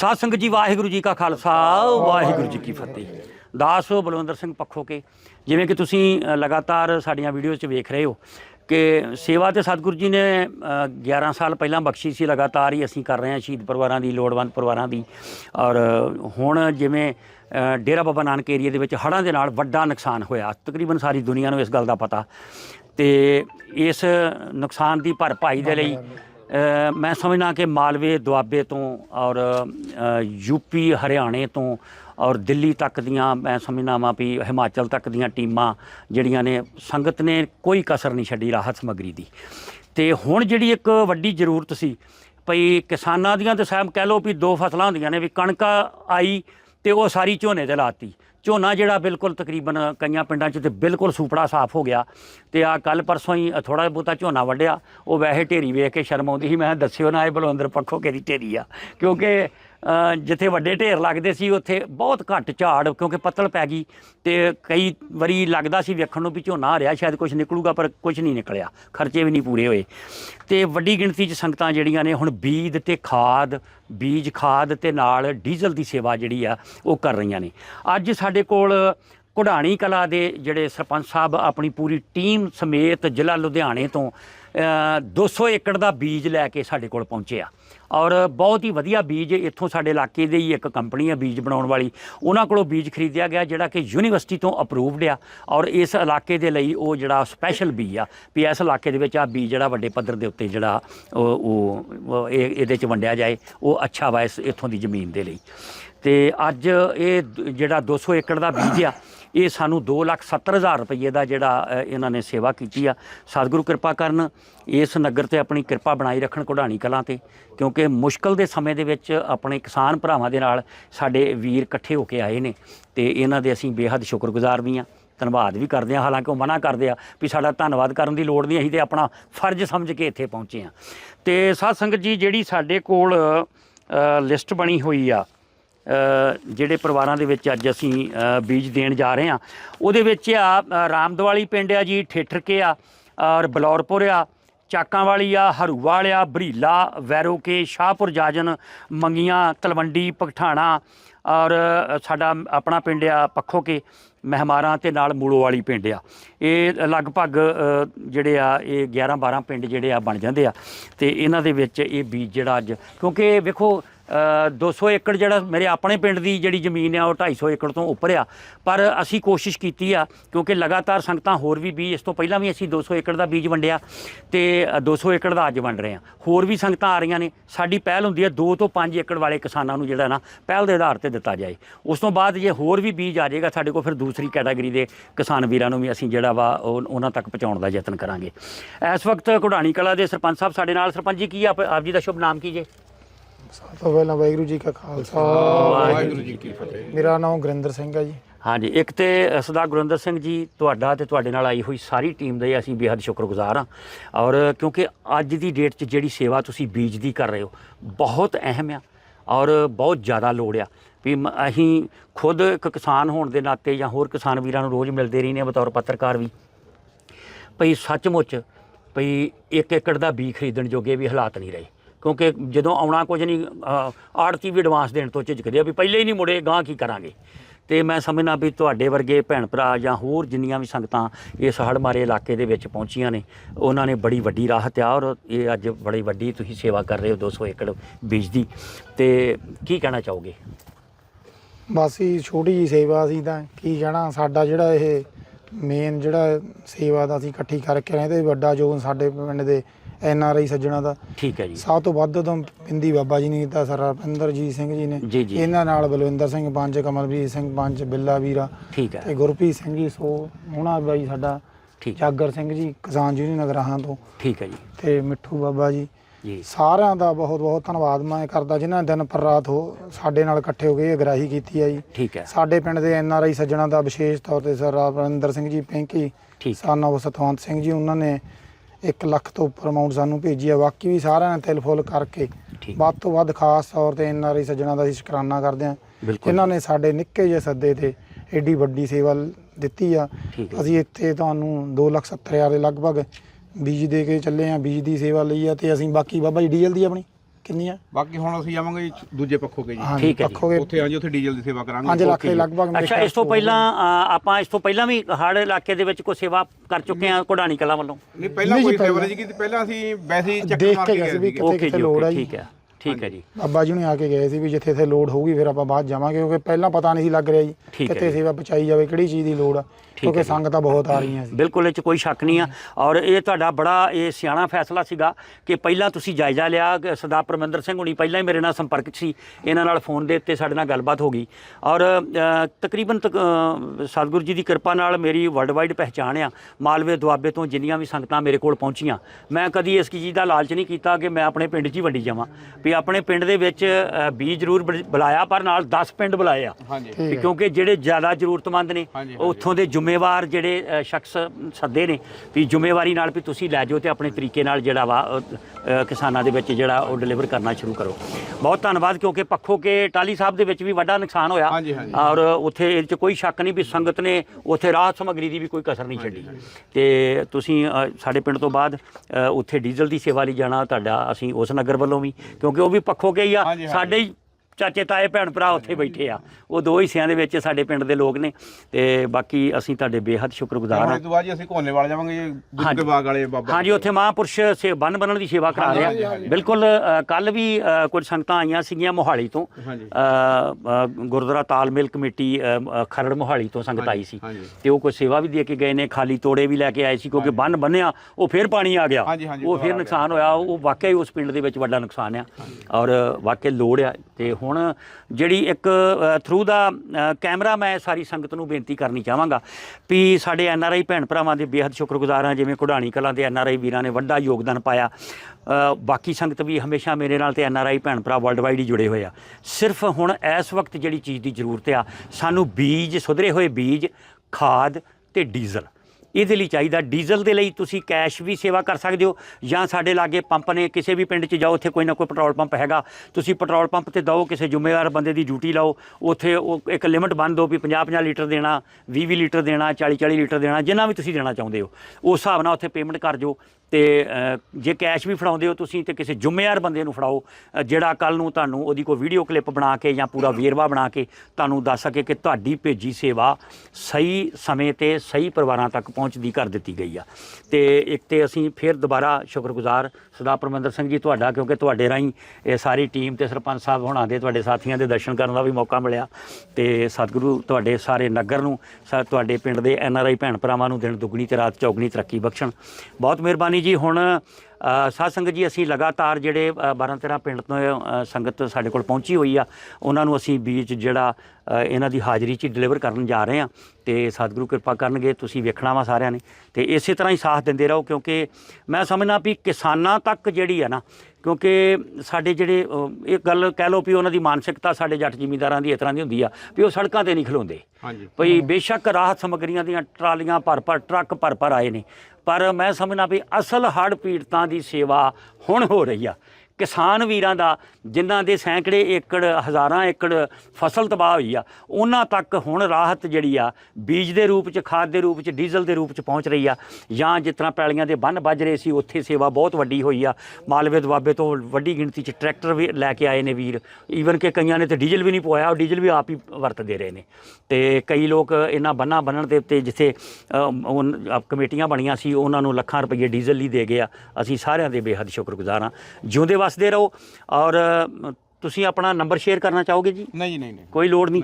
ਸਾਧ ਸੰਗਤ ਜੀ ਵਾਹਿਗੁਰੂ ਜੀ ਕਾ ਖਾਲਸਾ ਵਾਹਿਗੁਰੂ ਜੀ ਕੀ ਫਤਿਹ। ਦਾਸ ਬਲਵੰਦਰ ਸਿੰਘ ਪੱਖੋ ਕੇ ਜਿਵੇਂ ਕਿ ਤੁਸੀਂ ਲਗਾਤਾਰ ਸਾਡੀਆਂ ਵੀਡੀਓਜ਼ 'ਚ ਵੇਖ ਰਹੇ ਹੋ ਕਿ ਸੇਵਾ ਤੇ ਸਤਿਗੁਰੂ ਜੀ ਨੇ ਅ, 11 ਸਾਲ ਪਹਿਲਾਂ ਬਖਸ਼ੀ ਸੀ ਲਗਾਤਾਰ ਹੀ ਅਸੀਂ ਕਰ ਰਹੇ ਹਾਂ ਸ਼ਹੀਦ ਪਰਿਵਾਰਾਂ ਦੀ ਲੋੜਵੰਦ ਪਰਿਵਾਰਾਂ ਦੀ। ਔਰ ਹੁਣ ਜਿਵੇਂ ਡੇਰਾ ਬਾਬਾ ਨਾਨਕ ਏਰੀਆ ਦੇ ਵਿੱਚ ਹੜ੍ਹਾਂ ਦੇ ਨਾਲ ਵੱਡਾ ਨੁਕਸਾਨ ਹੋਇਆ ਤਕਰੀਬਨ ਸਾਰੀ ਦੁਨੀਆ ਨੂੰ ਇਸ ਗੱਲ ਦਾ ਪਤਾ। ਤੇ ਇਸ ਨੁਕਸਾਨ ਦੀ ਭਰਪਾਈ ਦੇ ਲਈ ਮੈਂ ਸਮਝਣਾ ਕਿ ਮਾਲਵੇ ਦੁਆਬੇ ਤੋਂ ਔਰ ਅ, ਯੂਪੀ ਹਰਿਆਣੇ ਤੋਂ ਔਰ ਦਿੱਲੀ ਤੱਕ ਦੀਆਂ ਮੈਂ ਸਮਝਦਾ ਵਾਂ ਵੀ ਹਿਮਾਚਲ ਤੱਕ ਦੀਆਂ ਟੀਮਾਂ ਜਿਹੜੀਆਂ ਨੇ ਸੰਗਤ ਨੇ ਕੋਈ ਕਸਰ ਨਹੀਂ ਛੱਡੀ ਰਾਹਤ ਸਮੱਗਰੀ ਦੀ। ਤੇ ਹੁਣ ਜਿਹੜੀ ਇੱਕ ਵੱਡੀ ਜ਼ਰੂਰਤ ਸੀ ਭਈ ਕਿਸਾਨਾਂ ਦੀਆਂ ਤੇ ਸਾਹਿਬ ਕਹਿ ਲਓ ਵੀ ਦੋ ਫਸਲਾਂ ਹੁੰਦੀਆਂ ਨੇ ਵੀ ਕਣਕ ਆਈ ਤੇ ਉਹ ਸਾਰੀ ਝੋਨੇ ਤੇ ਲਾਤੀ। ਝੋਨਾ ਜਿਹੜਾ ਬਿਲਕੁਲ ਤਕਰੀਬਨ ਕਈਆਂ ਪਿੰਡਾਂ 'ਚ ਤੇ ਬਿਲਕੁਲ ਸੂਪੜਾ ਸਾਫ਼ ਹੋ ਗਿਆ ਤੇ ਆ ਕੱਲ ਪਰਸੋਂ ਹੀ ਥੋੜਾ ਬਹੁਤਾ ਝੋਨਾ ਵੱਢਿਆ, ਉਹ ਵੈਸੇ ਢੇਰੀ ਵੇਖ ਕੇ ਸ਼ਰਮ ਆਉਂਦੀ ਸੀ, ਮੈਂ ਦੱਸਿਓ ਨਾ ਇਹ ਬਲਵੰਦਰ ਪੱਖੋਂ ਕਿਹਦੀ ਢੇਰੀ ਆ, ਕਿਉਂਕਿ ਜਿੱਥੇ ਵੱਡੇ ਢੇਰ ਲੱਗਦੇ ਸੀ, ਉੱਥੇ ਬਹੁਤ ਘੱਟ ਝਾੜ ਕਿਉਂਕਿ ਪੱਤਲ ਪੈ ਗਈ ਤੇ ਕਈ ਵਾਰੀ ਲੱਗਦਾ ਸੀ ਵੇਖਣ ਨੂੰ ਵੀ ਝੋਨਾ ਰਿਹਾ, ਸ਼ਾਇਦ ਕੁਝ ਨਿਕਲੂਗਾ, ਪਰ ਕੁਝ ਨਹੀਂ ਨਿਕਲਿਆ। ਖਰਚੇ ਵੀ ਨਹੀਂ ਪੂਰੇ ਹੋਏ। ਤੇ ਵੱਡੀ ਗਿਣਤੀ 'ਚ ਸੰਗਤਾਂ ਜਿਹੜੀਆਂ ਨੇ, ਹੁਣ ਬੀਜ ਤੇ ਖਾਦ, ਬੀਜ ਖਾਦ ਤੇ ਨਾਲ ਡੀਜ਼ਲ ਦੀ ਸੇਵਾ ਜਿਹੜੀ ਆ, ਉਹ ਕਰ ਰਹੀਆਂ ਨੇ। ਅੱਜ ਸਾਡੇ ਕੋਲ ਕੁਢਾਣੀ ਕਲਾ ਦੇ ਜਿਹੜੇ ਸਰਪੰਚ ਸਾਹਿਬ ਆਪਣੀ ਪੂਰੀ ਟੀਮ ਸਮੇਤ ਜ਼ਿਲ੍ਹਾ ਲੁਧਿਆਣੇ ਤੋਂ ਅ, 200 ਏਕੜ ਦਾ ਬੀਜ ਲੈ ਕੇ ਸਾਡੇ ਕੋਲ ਪਹੁੰਚੇ ਆ। ਔਰ ਬਹੁਤ ਹੀ ਵਧੀਆ ਬੀਜ ਇੱਥੋਂ ਸਾਡੇ ਇਲਾਕੇ ਦੇ ਹੀ ਇੱਕ ਕੰਪਨੀ ਆ ਬੀਜ ਬਣਾਉਣ ਵਾਲੀ। ਉਹਨਾਂ ਕੋਲੋਂ ਬੀਜ ਖਰੀਦਿਆ ਗਿਆ ਜਿਹੜਾ ਕਿ ਯੂਨੀਵਰਸਿਟੀ ਤੋਂ ਅਪਰੂਵਡ ਆ। ਔਰ ਇਸ ਇਲਾਕੇ ਦੇ ਲਈ ਉਹ ਜਿਹੜਾ ਸਪੈਸ਼ਲ ਬੀਜ ਆ ਵੀ ਇਸ ਇਲਾਕੇ ਦੇ ਵਿੱਚ ਆ ਬੀਜ ਜਿਹੜਾ ਵੱਡੇ ਪੱਧਰ ਦੇ ਉੱਤੇ ਜਿਹੜਾ ਉਹ ਉਹ ਇਹ ਇਹਦੇ ਚ ਵੰਡਿਆ ਜਾਏ ਉਹ ਅੱਛਾ ਵਾ ਇਸ ਇੱਥੋਂ ਦੀ ਜ਼ਮੀਨ ਦੇ ਲਈ। ਤੇ ਅੱਜ ਇਹ ਦ- ਜਿਹੜਾ 200 ਏਕੜ ਦਾ ਬੀਜ ਆ ਇਹ ਸਾਨੂੰ 270000 ਰੁਪਏ ਦਾ ਜਿਹੜਾ ਇਹਨਾਂ ਨੇ ਸੇਵਾ ਕੀਤੀ ਆ। ਸਤਿਗੁਰੂ ਕਿਰਪਾ ਕਰਨ ਇਸ ਨਗਰ ਤੇ ਆਪਣੀ ਕਿਰਪਾ ਬਣਾਈ ਰੱਖਣ ਕਢਾਣੀ ਕਲਾਂ ਤੇ, ਕਿਉਂਕਿ ਮੁਸ਼ਕਲ ਦੇ ਸਮੇਂ ਦੇ ਵਿੱਚ ਆਪਣੇ ਕਿਸਾਨ ਭਰਾਵਾਂ ਦੇ ਨਾਲ ਸਾਡੇ ਵੀਰ ਇਕੱਠੇ ਹੋ ਕੇ ਆਏ ਨੇ ਤੇ ਇਹਨਾਂ ਦੇ ਅਸੀਂ ਬੇਹੱਦ ਸ਼ੁਕਰਗੁਜ਼ਾਰ ਵੀ ਆ ਧੰਨਵਾਦ ਵੀ ਕਰਦੇ ਆ ਹਾਲਾਂਕਿ ਉਹ ਮਨਾ ਕਰਦੇ ਆ ਵੀ ਸਾਡਾ ਧੰਨਵਾਦ ਕਰਨ ਦੀ ਲੋੜ ਨਹੀਂ, ਅਸੀਂ ਤੇ ਆਪਣਾ ਫਰਜ਼ ਸਮਝ ਕੇ ਇੱਥੇ ਪਹੁੰਚੇ ਆ ਤੇ ਸਾਧ ਸੰਗਤ ਜੀ, ਜਿਹੜੀ ਸਾਡੇ ਕੋਲ ਲਿਸਟ ਬਣੀ ਹੋਈ ਆ ਜਿਹੜੇ ਪਰਿਵਾਰਾਂ ਦੇ ਵਿੱਚ ਅੱਜ ਅਸੀਂ ਬੀਜ ਦੇਣ ਜਾ ਰਹੇ ਹਾਂ। ਉਹਦੇ ਵਿੱਚ ਆ ਰਾਮਦਵਾਲੀ ਪਿੰਡ ਆ ਜੀ ਠੇਠਰਕੇ ਆ, ਔਰ ਬਲੌਰਪੁਰ ਆ ਚਾਕਾਂ ਵਾਲੀ ਆ, ਹਰੂਵਾਲ ਆ, ਬਰੀਲਾ ਵੈਰੋਕੇ ਸ਼ਾਹਪੁਰ ਜਾਜਨ, ਮੰਗੀਆਂ, ਤਲਵੰਡੀ, ਪਗਠਾਣਾ, ਔਰ ਸਾਡਾ ਆਪਣਾ ਪਿੰਡ ਆ ਪੱਖੋ ਕੇ, ਮਹਿਮਾਰਾਂ ਤੇ ਨਾਲ ਮੂਲੋ ਵਾਲੀ ਪਿੰਡ ਆ। ਇਹ ਲਗਭਗ ਜਿਹੜੇ ਆ, ਇਹ 11 12 ਪਿੰਡ ਜਿਹੜੇ ਆ ਬਣ ਜਾਂਦੇ ਆ। ਤੇ ਇਹਨਾਂ ਦੇ ਵਿੱਚ ਇਹ ਬੀਜ ਜਿਹੜਾ ਅੱਜ, ਕਿਉਂਕਿ ਵੇਖੋ 200 ਏਕੜ ਜਿਹੜਾ ਮੇਰੇ ਆਪਣੇ ਪਿੰਡ ਦੀ ਜਿਹੜੀ ਜ਼ਮੀਨ ਆ ਉਹ 250 ਏਕੜ ਤੋਂ ਉੱਪਰ ਆ। ਪਰ ਅਸੀਂ ਕੋਸ਼ਿਸ਼ ਕੀਤੀ ਆ ਕਿਉਂਕਿ ਲਗਾਤਾਰ ਸੰਗਤਾਂ ਹੋਰ ਵੀ ਬੀਜ ਇਸ ਤੋਂ ਪਹਿਲਾਂ ਵੀ ਅਸੀਂ 200 ਏਕੜ ਦਾ ਬੀਜ ਵੰਡਿਆ ਤੇ ਅ, 200 ਏਕੜ ਦਾ ਅੱਜ ਵੰਡ ਰਹੇ ਆ। ਹੋਰ ਵੀ ਸੰਗਤਾਂ ਆ ਰਹੀਆਂ ਨੇ। ਸਾਡੀ ਪਹਿਲ ਹੁੰਦੀ ਹੈ 2 ਤੋਂ 5 ਏਕੜ ਵਾਲੇ ਕਿਸਾਨਾਂ ਨੂੰ ਜਿਹੜਾ ਨਾ ਪਹਿਲ ਦੇ ਆਧਾਰ ਤੇ ਦਿੱਤਾ ਜਾਏ। ਉਸ ਤੋਂ ਬਾਅਦ ਜੇ ਹੋਰ ਵੀ ਬੀਜ ਆ ਜਾਏਗਾ ਸਾਡੇ ਕੋਲ ਫਿਰ ਦੂਸਰੀ ਕੈਟਾਗਰੀ ਦੇ ਕਿਸਾਨ ਵੀਰਾਂ ਨੂੰ ਵੀ ਅਸੀਂ ਜਿਹੜਾ ਵਾ ਉਹ ਉਹਨਾਂ ਤੱਕ ਪਹੁੰਚਾਉਣ ਦਾ ਯਤਨ ਕਰਾਂਗੇ। ਇਸ ਵਕਤ ਘੁੜਾਣੀ ਕਲਾ ਦੇ ਸਰਪੰਚ ਸਾਹਿਬ ਸਾਡੇ ਨਾਲ। ਸਰਪੰਚ ਜੀ ਕੀ ਆਪ ਆਪ ਜੀ ਦਾ ਸ਼ੁਭ ਨਾਮ ਕੀ ਜੇ? ਸਭ ਤੋਂ ਪਹਿਲਾਂ ਵਾਹਿਗੁਰੂ ਜੀ ਕਾ ਖਾਲਸਾ। ਵਾਹਿਗੁਰੂ ਜੀ ਕੀ ਫਤਿਹ। ਮੇਰਾ ਨਾਮ ਗੁਰਿੰਦਰ ਸਿੰਘ ਹੈ ਜੀ। ਹਾਂਜੀ ਇੱਕ ਤੇ ਸਰਦਾਰ ਗੁਰਿੰਦਰ ਸਿੰਘ ਜੀ ਤੁਹਾਡਾ ਤੇ ਤੁਹਾਡੇ ਨਾਲ ਆਈ ਹੋਈ ਸਾਰੀ ਟੀਮ ਦੇ ਅਸੀਂ ਬੇਹੱਦ ਸ਼ੁਕਰਗੁਜ਼ਾਰ ਹਾਂ। ਔਰ ਕਿਉਂਕਿ ਅੱਜ ਦੀ ਡੇਟ 'ਚ ਜਿਹੜੀ ਸੇਵਾ ਤੁਸੀਂ ਬੀਜ ਦੀ ਕਰ ਰਹੇ ਹੋ ਬਹੁਤ ਅਹਿਮ ਆ ਔਰ ਬਹੁਤ ਜ਼ਿਆਦਾ ਲੋੜ ਆ। ਵੀ ਅਸੀਂ ਖੁਦ ਇੱਕ ਕਿਸਾਨ ਹੋਣ ਦੇ ਨਾਤੇ ਜਾਂ ਹੋਰ ਕਿਸਾਨ ਵੀਰਾਂ ਨੂੰ ਰੋਜ਼ ਮਿਲਦੇ ਰਹਿੰਦੇ ਹਾਂ ਬਤੌਰ ਪੱਤਰਕਾਰ ਵੀ। ਭਈ ਸੱਚਮੁੱਚ ਭਈ ਇੱਕ ਏਕੜ ਦਾ ਬੀ ਖਰੀਦਣ ਜੋਗੇ ਵੀ ਹਾਲਾਤ ਨਹੀਂ ਰਹੇ। ਕਿਉਂਕਿ ਜਦੋਂ ਆਉਣਾ ਕੁਝ ਨਹੀਂ ਆੜਤੀ ਵੀ ਐਡਵਾਂਸ ਦੇਣ ਤੋਂ ਝਿਜਕਦੇ ਆ ਵੀ ਪਹਿਲੇ ਹੀ ਨਹੀਂ ਮੁੜੇ ਗਾਂ ਕੀ ਕਰਾਂਗੇ? ਤੇ ਮੈਂ ਸਮਝਣਾ ਵੀ ਤੁਹਾਡੇ ਵਰਗੇ ਭੈਣ ਭਰਾ ਜਾਂ ਹੋਰ ਜਿੰਨੀਆਂ ਵੀ ਸੰਗਤਾਂ ਇਸ ਹੜ ਮਾਰੇ ਇਲਾਕੇ ਦੇ ਵਿੱਚ ਪਹੁੰਚੀਆਂ ਨੇ, ਉਹਨਾਂ ਨੇ ਬੜੀ ਵੱਡੀ ਰਾਹਤ ਆ ਔਰ ਇਹ ਅੱਜ ਬੜੀ ਵੱਡੀ ਤੁਸੀਂ ਸੇਵਾ ਕਰ ਰਹੇ ਹੋ 200 ਏਕੜ ਬੀਜ ਦੀ। ਤੇ ਕੀ ਕਹਿਣਾ ਚਾਹੋਗੇ? ਬਸ ਹੀ ਛੋਟੀ ਜੀ ਸੇਵਾ ਸੀ ਤਾਂ ਕੀ ਕਹਿਣਾ ਸਾਡਾ ਜਿਹੜਾ ਇਹ ਮੇਨ ਜਿਹੜਾ ਸੇਵਾ ਦਾ ਅਸੀਂ ਇਕੱਠੀ ਕਰਕੇ ਰਹੇ ਤੇ ਵੱਡਾ ਜੋ ਸਾਡੇ ਪਿੰਡ ਦੇ ਐਨ ਆਰ ਆਈ ਸੱਜਣਾ ਦਾ। ਠੀਕ ਹੈ ਜੀ। ਸਭ ਤੋਂ ਵੱਧ ਤੋਂ ਪਿੰਦੀ ਬਾਬਾ ਜੀ ਨੇ ਕੀਤਾ ਸਰ ਰਪਿੰਦਰਜੀਤ ਸਿੰਘ ਜੀ ਨੇ। ਜੀ, ਜੀ। ਇਹਨਾਂ ਨਾਲ ਬਲਵਿੰਦਰ ਸਿੰਘ ਪੰਜ ਕਮਲਵੀਰ ਸਿੰਘ ਪੰਜ ਬਿੱਲਾ ਵੀਰਾ ਠੀਕ ਹੈ। ਤੇ ਗੁਰਪ੍ਰੀਤ ਸਿੰਘ ਜੀ ਸੋ ਉਹਨਾਂ ਬਾਈ ਸਾਡਾ ਠੀਕ। ਜਾਗਰ ਸਿੰਘ ਜੀ ਕਿਸਾਨ ਯੂਨੀਅਨ ਨਗਰਾਹਾਂ ਤੋਂ। ਠੀਕ ਹੈ ਜੀ। ਤੇ ਮਿੱਠੂ ਬਾਬਾ ਜੀ। ਜੀ। ਸਾਰਿਆਂ ਦਾ ਬਹੁਤ ਬਹੁਤ ਧੰਨਵਾਦ। ਮੈਂ ਕਰਦਾ ਜਿਨ੍ਹਾਂ ਨੇ ਦਿਨ ਪਰ ਰਾਤ ਹੋ ਸਾਡੇ ਨਾਲ ਇਕੱਠੇ ਹੋ ਕੇ ਅਗਰਾਹੀ ਕੀਤੀ ਜੀ। ਠੀਕ ਹੈ। ਸਾਡੇ ਪਿੰਡ ਦੇ ਐਨ ਆਰ ਆਈ ਸੱਜਣਾ ਦਾ ਵਿਸ਼ੇਸ਼ ਤੌਰ ਤੇ ਸਰ ਰਵਿੰਦਰ ਸਿੰਘ ਜੀ ਪਿੰਕੀ ਠੀਕ। ਸਾਨਾ ਸਤਵੰਤ ਸਿੰਘ ਜੀ ਉਹਨਾਂ ਨੇ 1 ਲੱਖ ਤੋਂ ਉੱਪਰ ਅਮਾਉਂਟ ਸਾਨੂੰ ਭੇਜੀ ਆ। ਬਾਕੀ ਵੀ ਸਾਰਿਆਂ ਨੇ ਤਿਲ ਫੁੱਲ ਕਰਕੇ ਠੀਕ। ਵੱਧ ਤੋਂ ਵੱਧ ਖਾਸ ਤੌਰ ਤੇ ਐਨ ਆਰ ਆਈ ਸੱਜਣਾ ਦਾ ਅਸੀਂ ਸ਼ੁਕਰਾਨਾ ਕਰਦੇ ਹਾਂ। ਬਿਲਕੁਲ। ਜਿਨ੍ਹਾਂ ਨੇ ਸਾਡੇ ਨਿੱਕੇ ਜਿਹੇ ਸੱਦੇ ਤੇ ਏਡੀ ਵੱਡੀ ਸੇਵਾ ਲ- ਦਿੱਤੀ ਆ। ਠੀਕ ਹੈ। ਅਸੀਂ ਇੱਥੇ ਤੁਹਾਨੂੰ 2,70,000 ਦੇ ਲਗਭਗ ਬੀਜ ਦੇ ਕੇ ਚੱਲੇ ਆ ਬੀਜ ਦੀ ਸੇਵਾ ਲਈ ਆ ਤੇ ਅਸੀਂ ਬਾਕੀ ਬਾਬਾ ਜੀ ਡੀਜ਼ਲ ਦੀ ਆਪਣੀ ਕਿੰਨੀਆਂ ਬਾਕੀ ਹੁਣ ਅਸੀਂ ਜਾਵਾਂਗੇ ਜੀ ਦੂਜੇ ਪੱਖੋਂ ਕੇ ਜੀ। ਹਾਂਜੀ ਠੀਕ ਹੈ ਜੀ। ਉੱਥੇ ਹਾਂਜੀ ਉੱਥੇ ਡੀਜ਼ਲ ਦੀ ਸੇਵਾ ਕਰਾਂਗੇ। 5 ਲੱਖ ਦੇ ਲਗਭਗ ਮੇਰੇ ਅੱਛਾ ਖਿਆਲ ਇਸ ਤੋਂ ਪਹਿਲਾਂ ਅ, ਆਪਾਂ ਇਸ ਤੋਂ ਪਹਿਲਾਂ ਵੀ ਹੜ ਇਲਾਕੇ ਦੇ ਵਿੱਚ ਕੋਈ ਸੇਵਾ ਕਰ ਚੁੱਕੇ ਹਾਂ ਕੋਢਾਣੀ ਕਲਾ ਵੱਲੋਂ? ਨਹੀਂ ਪਹਿਲਾਂ ਨਹੀਂ ਜੀ, ਕੋਈ ਸੇਵਾ। ਨਹੀਂ ਕੀਤੀ। ਪਹਿਲਾਂ ਅਸੀਂ ਵੈਸੇ ਹੀ ਚੱਕਰ ਦੇਖ ਮਾਰ ਕੇ ਕੇ ਗਏ ਸੀ ਗਏ ਸੀਗੇ। ਕਿੱਥੇ ਓਕੇ ਕਿੱਥੇ ਜੀ ਲੋੜ ਆ ਓਕੇ ਜੀ। ਠੀਕ ਹੈ ਠੀਕ ਹੈ ਜੀ। ਅੱਬਾ ਜੀ ਨੇ ਆ ਕੇ ਗਏ ਸੀ ਵੀ ਜਿੱਥੇ ਇੱਥੇ ਲੋਡ ਹੋਊਗੀ ਫਿਰ ਆਪਾਂ ਬਾਅਦ ਜਾਵਾਂਗੇ ਕਿਉਂਕਿ ਪਹਿਲਾਂ ਪਤਾ ਨਹੀਂ ਸੀ ਲੱਗ ਰਿਹਾ ਜੀ ਹੈ ਕਿੱਥੇ ਜੀ। ਸੇਵਾ ਪਹੁੰਚਾਈ ਜਾਵੇ ਕਿਹੜੀ ਚੀਜ਼ ਦੀ ਲੋੜ ਆ। ਕਿਉਂਕਿ ਹੈ ਜੀ। ਸੰਗਤਾਂ ਬਹੁਤ ਆ ਰਹੀਆਂ ਸੀ। ਬਿਲਕੁਲ ਇਹ ਚ ਕੋਈ ਸ਼ੱਕ ਨਹੀਂ ਆ। ਔਰ ਇਹ ਤੁਹਾਡਾ ਬੜਾ ਇਹ ਸਿਆਣਾ ਫੈਸਲਾ ਸੀਗਾ ਕਿ ਪਹਿਲਾਂ ਤੁਸੀਂ ਜਾਇਜ਼ਾ ਲਿਆ ਕਿ ਸਰਦਾਰ ਪਰਮਿੰਦਰ ਸਿੰਘ ਹੁਣੀ ਪਹਿਲਾਂ ਹੀ ਮੇਰੇ ਨਾਲ ਸੰਪਰਕ 'ਚ ਸੀ। ਇਹਨਾਂ ਨਾਲ ਫੋਨ ਦੇ ਉੱਤੇ ਸਾਡੇ ਨਾਲ ਗੱਲਬਾਤ ਹੋ ਗਈ। ਔਰ ਅ, ਤਕਰੀਬਨ ਤਕ- ਅ, ਸਤਿਗੁਰੂ ਜੀ ਦੀ ਕਿਰਪਾ ਨਾਲ ਮੇਰੀ ਵਰਲਡ ਵਾਈਡ ਪਹਿਚਾਣ ਆ। ਮਾਲਵੇ ਦੁਆਬੇ ਤੋਂ ਜਿੰਨੀਆਂ ਵੀ ਸੰਗਤਾਂ ਮੇਰੇ ਕੋਲ ਪਹੁੰਚੀਆਂ। ਮੈਂ ਕਦੀ ਇਸ ਚੀਜ਼ ਦਾ ਲਾਲਚ ਨਹੀਂ ਕੀਤਾ ਕਿ ਮੈਂ ਆਪਣੇ ਪਿੰਡ 'ਚ ਹੀ ਵੰਡੀ ਜਾਵਾਂ। ਵੀ ਆਪਣੇ ਪਿੰਡ ਦੇ ਵਿੱਚ ਅ, ਬੀਜ ਜ਼ਰੂਰ ਬੁਲ- ਬੁਲਾਇਆ ਪਰ ਨਾਲ 10 ਪਿੰਡ ਬੁਲਾਏ ਆ। ਹਾਂਜੀ। ਠੀਕ ਕਿਉਂਕਿ ਜਿਹੜੇ ਜ਼ਿਆਦਾ ਜ਼ਰੂਰਤਮੰਦ ਨੇ ਹਾਂਜੀ, ਉੱਥੋਂ ਦੇ ਜ਼ਿੰਮੇਵਾਰ ਜਿਹੜੇ ਸ਼ਖਸ ਸੱਦੇ ਨੇ ਵੀ ਜ਼ਿੰਮੇਵਾਰੀ ਨਾਲ ਵੀ ਤੁਸੀਂ ਲੈ ਜਾਓ ਤੇ ਆਪਣੇ ਤਰੀਕੇ ਨਾਲ ਜਿਹੜਾ ਵਾ ਕਿਸਾਨਾਂ ਦੇ ਵਿੱਚ ਜਿਹੜਾ ਉਹ ਡਿਲੀਵਰ ਕਰਨਾ ਸ਼ੁਰੂ ਕਰੋ ਬਹੁਤ ਧੰਨਵਾਦ ਕਿਉਂਕਿ ਪੱਖੋ ਕੇ ਟਾਲੀ ਸਾਹਿਬ ਦੇ ਵਿੱਚ ਵੀ ਵੱਡਾ ਨੁਕਸਾਨ ਹੋਇਆ। ਔਰ ਉੱਥੇ ਇਹ 'ਚ ਕੋਈ ਸ਼ੱਕ ਨਹੀਂ ਵੀ ਸੰਗਤ ਨੇ ਉੱਥੇ ਰਾਹਤ ਸਮੱਗਰੀ ਦੀ ਵੀ ਕੋਈ ਕਸਰ ਨਹੀਂ ਛੱਡੀ ਤੇ ਤੁਸੀਂ ਸਾਡੇ ਪਿੰਡ ਤੋਂ ਬਾਅਦ ਉੱਥੇ ਡੀਜ਼ਲ ਦੀ ਸੇਵਾ ਲਈ ਜਾਣਾ ਤੁਹਾਡਾ ਅਸੀਂ ਉਸ ਨਗਰ ਵੱਲੋਂ ਵੀ ਕਿਉਂਕਿ ਉਹ ਵੀ ਪੱਖੋ ਕੇ ਹੀ ਆ। ਸਾਡੇ ਹੀ ਚਾਚੇ ਤਾਏ ਭੈਣ ਭਰਾ ਉੱਥੇ ਬੈਠੇ ਆ। ਉਹ ਦੋ ਹਿੱਸਿਆਂ ਦੇ ਵਿੱਚ ਸਾਡੇ ਪਿੰਡ ਦੇ ਲੋਕ ਨੇ ਤੇ ਬਾਕੀ ਅਸੀਂ ਤੁਹਾਡੇ ਬੇਹੱਦ ਸ਼ੁਕਰਗੁਜ਼ਾਰ ਹਾਂ। ਇਸ ਤੋਂ ਬਾਅਦ ਜੀ ਅਸੀਂ ਕੋਨੇ ਜਾਵਾਂਗੇ ਜੀ ਦੁੱਧ ਹਾਂਜੀ। ਦੇ ਬਾਗ ਵਾਲੇ ਬਾਬਾ। ਹਾਂਜੀ ਉੱਥੇ ਮਹਾਂਪੁਰਸ਼ ਸੇ ਬੰਨ ਬੰਨਣ ਦੀ ਸੇਵਾ ਕਰਾ ਰਿਹਾ ਬਿਲਕੁਲ ਕੱਲ ਵੀ ਕੁਝ ਸੰਗਤਾਂ ਆਈਆਂ ਸੀਗੀਆਂ ਮੋਹਾਲੀ ਤੋਂ। ਗੁਰਦੁਆਰਾ ਤਾਲਮੇਲ ਕਮੇਟੀ ਖਰੜ ਮੋਹਾਲੀ ਤੋਂ ਸੰਗਤ ਆਈ ਸੀ। ਤੇ ਉਹ ਕੋਈ ਸੇਵਾ ਵੀ ਦੇ ਕੇ ਗਏ ਨੇ ਖਾਲੀ ਤੋੜੇ ਵੀ ਲੈ ਕੇ ਆਏ ਸੀ ਕਿਉਂਕਿ ਬੰਨ ਬੰਨਿਆ ਉਹ ਫਿਰ ਪਾਣੀ ਆ ਗਿਆ। ਉਹ ਫਿਰ ਨੁਕਸਾਨ ਹੋਇਆ ਉਹ ਵਾਕਿਆ ਹੀ ਉਸ ਪਿੰਡ ਦੇ ਵਿੱਚ ਵੱਡਾ ਨੁਕਸਾਨ ਆ। ਔਰ ਵਾਕਿਆ ਲੋੜ ਆ ਤੇ ਹੁਣ ਹੁਣ ਜਿਹੜੀ ਇੱਕ ਥਰੂ ਦਾ ਕੈਮਰਾ ਮੈਂ ਸਾਰੀ ਸੰਗਤ ਨੂੰ ਬੇਨਤੀ ਕਰਨੀ ਚਾਹਾਂਗਾ ਵੀ ਸਾਡੇ ਐਨ ਆਰ ਆਈ ਭੈਣ ਭਰਾਵਾਂ ਦੇ ਬੇਹੱਦ ਸ਼ੁਕਰਗੁਜ਼ਾਰ ਹਾਂ, ਜਿਵੇਂ ਕੁਢਾਣੀ ਕਲਾਂ ਦੇ ਐਨ ਆਰ ਆਈ ਵੀਰਾਂ ਨੇ ਵੱਡਾ ਯੋਗਦਾਨ ਪਾਇਆ। ਬਾਕੀ ਸੰਗਤ ਵੀ ਹਮੇਸ਼ਾ ਮੇਰੇ ਨਾਲ ਤੇ ਐਨ ਆਰ ਆਈ ਭੈਣ ਭਰਾ ਵਰਲਡ ਵਾਈਡ ਹੀ ਜੁੜੇ ਹੋਏ ਆ। ਸਿਰਫ ਹੁਣ ਇਸ ਵਕਤ ਜਿਹੜੀ ਚੀਜ਼ ਦੀ ਜ਼ਰੂਰਤ ਆ, ਸਾਨੂੰ ਬੀਜ, ਸੁਧਰੇ ਹੋਏ ਬੀਜ, ਖਾਦ ਤੇ ਡੀਜ਼ਲ। ਇਹਦੇ ਲਈ ਚਾਹੀਦਾ ਡੀਜ਼ਲ ਦੇ ਲਈ ਤੁਸੀਂ ਕੈਸ਼ ਵੀ ਸੇਵਾ ਕਰ ਸਕਦੇ ਹੋ ਜਾਂ ਸਾਡੇ ਲਾਗੇ ਪੰਪ ਨੇ ਕਿਸੇ ਵੀ ਪਿੰਡ 'ਚ ਜਾਓ, ਉੱਥੇ ਕੋਈ ਨਾ ਕੋਈ ਪੈਟਰੋਲ ਪੰਪ ਹੈਗਾ। ਤੁਸੀਂ ਪੈਟਰੋਲ ਪੰਪ ਤੇ ਦਿਓ, ਕਿਸੇ ਜ਼ਿੰਮੇਵਾਰ ਬੰਦੇ ਦੀ ਡਿਊਟੀ ਲਾਓ। ਉੱਥੇ ਉਹ ਇੱਕ ਲਿਮਟ ਬੰਨ ਦਿਓ ਵੀ 50 50 ਲੀਟਰ ਦੇਣਾ 20 20 ਲੀਟਰ ਦੇਣਾ 40 40 ਲੀਟਰ ਦੇਣਾ, ਜਿੰਨਾ ਵੀ ਤੁਸੀਂ ਦੇਣਾ ਚਾਹੁੰਦੇ ਹੋ। ਉਸ ਹਿਸਾਬ ਨਾਲ ਉੱਥੇ ਪੇਮੈਂਟ ਕਰ ਜੋ ਤੇ ਜੇ ਕੈਸ਼ ਵੀ ਫੜਾਉਂਦੇ ਹੋ ਤੁਸੀਂ ਤੇ ਕਿਸੇ ਜ਼ਿੰਮੇਵਾਰ ਬੰਦੇ ਨੂੰ ਫੜਾਓ ਜਿਹੜਾ ਕੱਲ ਨੂੰ ਤੁਹਾਨੂੰ ਉਹਦੀ ਕੋਈ ਵੀਡੀਓ ਕਲਿੱਪ ਬਣਾ ਕੇ ਜਾਂ ਪੂਰਾ ਵੇਰਵਾ ਬਣਾ ਕੇ ਤੁਹਾਨੂੰ ਦੱਸ ਸਕੇ ਕਿ ਤੁਹਾਡੀ ਭੇਜੀ ਸੇਵਾ ਸਹੀ ਸਮੇਂ ਤੇ ਸਹੀ ਪਰਿਵਾਰਾਂ ਤੱਕ ਪਹੁੰਚਦੀ ਕਰ ਦਿੱਤੀ ਗਈ ਆ। ਤੇ ਇੱਕ ਤੇ ਅਸੀਂ ਫਿਰ ਦੁਬਾਰਾ ਸ਼ੁਕਰਗੁਜ਼ਾਰ ਸਦਾ ਪਰਮਿੰਦਰ ਸਿੰਘ ਜੀ ਤੁਹਾਡਾ ਕਿਉਂਕਿ ਤੁਹਾਡੇ ਰਾਹੀਂ ਇਹ ਸਾਰੀ ਟੀਮ ਤੇ ਸਰਪੰਚ ਸਾਹਿਬ ਹੋਣਾ ਦੇ ਤੁਹਾਡੇ ਸਾਥੀਆਂ ਦੇ ਦਰਸ਼ਨ ਕਰਨ ਦਾ ਵੀ ਮੌਕਾ ਮਿਲਿਆ। ਤੇ ਸਤਿਗੁਰੂ ਤੁਹਾਡੇ ਸਾਰੇ ਨਗਰ ਨੂੰ ਤੁਹਾਡੇ ਪਿੰਡ ਦੇ ਐਨ ਆਰ ਆਈ ਭੈਣ ਭਰਾਵਾਂ ਨੂੰ ਦਿਨ ਦੁੱਗਣੀ ਤੇ ਰਾਤ ਚੌਗਣੀ ਤਰੱਕੀ ਬਖਸ਼ਣ। ਬਹੁਤ ਮਿਹਰਬਾਨੀ ਜੀ ਹੁਣ ਅ, ਸਾਧ ਸੰਗਤ ਜੀ ਅਸੀਂ ਲਗਾਤਾਰ ਜਿਹੜੇ 12 13 ਪਿੰਡ ਤੋਂ ਸੰਗਤ ਸਾਡੇ ਕੋਲ ਪਹੁੰਚੀ ਹੋਈ ਆ ਉਹਨਾਂ ਨੂੰ ਅਸੀਂ ਬੀਜ ਜਿਹੜਾ ਇਹਨਾਂ ਦੀ ਹਾਜ਼ਰੀ 'ਚ ਡਿਲੀਵਰ ਕਰਨ ਜਾ ਰਹੇ ਆ ਤੇ ਸਤਿਗੁਰੂ ਕਿਰਪਾ ਕਰਨਗੇ ਤੁਸੀਂ ਵੇਖਣਾ ਵਾ ਸਾਰਿਆਂ ਨੇ ਤੇ ਇਸੇ ਤਰ੍ਹਾਂ ਹੀ ਸਾਥ ਦਿੰਦੇ ਰਹੋ ਕਿਉਂਕਿ ਮੈਂ ਸਮਝਣਾ ਵੀ ਕਿਸਾਨਾਂ ਤੱਕ ਜਿਹੜੀ ਆ ਨਾ ਕਿਉਂਕਿ ਸਾਡੇ ਜਿਹੜੇ ਇਹ ਗੱਲ ਕਹਿ ਲਓ ਵੀ ਉਹਨਾਂ ਦੀ ਮਾਨਸਿਕਤਾ ਸਾਡੇ ਜੱਟ ਜ਼ਿਮੀਂਦਾਰਾਂ ਦੀ ਇਸ ਤਰ੍ਹਾਂ ਦੀ ਹੁੰਦੀ ਆ ਵੀ ਉਹ ਸੜਕਾਂ ਤੇ ਨਹੀਂ ਖਲੋਂਦੇ। ਹਾਂਜੀ। ਭਈ ਬੇਸ਼ੱਕ ਰਾਹਤ ਸਮੱਗਰੀਆਂ ਦੀਆਂ ਟਰਾਲੀਆਂ ਭਰ ਭਰ ਟਰੱਕ ਭਰ ਭਰ ਆਏ ਨੇ। ਪਰ ਮੈਂ ਸਮਝਣਾ ਵੀ ਅਸਲ ਹੜ੍ਹ ਪੀੜਤਾਂ ਦੀ ਸੇਵਾ ਹੁਣ ਹੋ ਰਹੀ ਆ। ਕਿਸਾਨ ਵੀਰਾਂ ਦਾ, ਜਿਨ੍ਹਾਂ ਦੇ ਸੈਂਕੜੇ ਏਕੜ, ਹਜ਼ਾਰਾਂ ਏਕੜ ਫਸਲ ਤਬਾਹ ਹੋਈ ਆ, ਉਹਨਾਂ ਤੱਕ ਹੁਣ ਰਾਹਤ ਜਿਹੜੀ ਆ, ਬੀਜ ਦੇ ਰੂਪ ਚ, ਖਾਦ ਦੇ ਰੂਪ ਚ, ਡੀਜ਼ਲ ਦੇ ਰੂਪ ਚ ਪਹੁੰਚ ਰਹੀ ਆ, ਜਾਂ ਜਿਸ ਤਰ੍ਹਾਂ ਪੈਲੀਆਂ ਦੇ ਬੰਨ ਵੱਜ ਰਹੇ ਸੀ, ਉੱਥੇ ਸੇਵਾ ਬਹੁਤ ਵੱਡੀ ਹੋਈ ਆ। ਮਾਲਵੇ ਦੁਆਬੇ ਤੋਂ ਵੱਡੀ ਗਿਣਤੀ ਚ ਟਰੈਕਟਰ ਵੀ ਲੈ ਕੇ ਆਏ ਨੇ ਵੀਰ। ਈਵਨ ਕਿ ਕਈਆਂ ਨੇ ਤੇ ਡੀਜ਼ਲ ਵੀ ਨਹੀਂ ਪਵਾਇਆ, ਉਹ ਡੀਜ਼ਲ ਵੀ ਆਪ ਹੀ ਵਰਤਦੇ ਰਹੇ ਨੇ। ਤੇ ਕਈ ਲੋਕ ਇਹਨਾਂ ਬੰਨਾਂ ਬੰਨਣ ਦੇ ਉੱਤੇ ਜਿੱਥੇ ਉਹ ਕਮੇਟੀਆਂ ਬਣੀਆਂ ਸੀ, ਉਹਨਾਂ ਨੂੰ ਲੱਖਾਂ ਰੁਪਏ ਡੀਜ਼ਲ ਲਈ ਦੇ ਗਏ ਆ। ਅਸੀਂ ਸਾਰਿਆਂ ਦੇ ਬੇਹੱਦ ਸ਼ੁਕਰਗੁਜ਼ਾਰ ਹਾਂ। ਜਿਉਂਦੇ ਦੱਸਦੇ ਰਹੋ ਔਰ ਤੁਸੀਂ ਆਪਣਾ ਨੰਬਰ ਸ਼ੇਅਰ ਕਰਨਾ ਚਾਹੋਗੇ ਜੀ? ਨਹੀਂ ਨਹੀਂ ਨਹੀਂ। ਕੋਈ ਲੋੜ ਨਹੀਂ।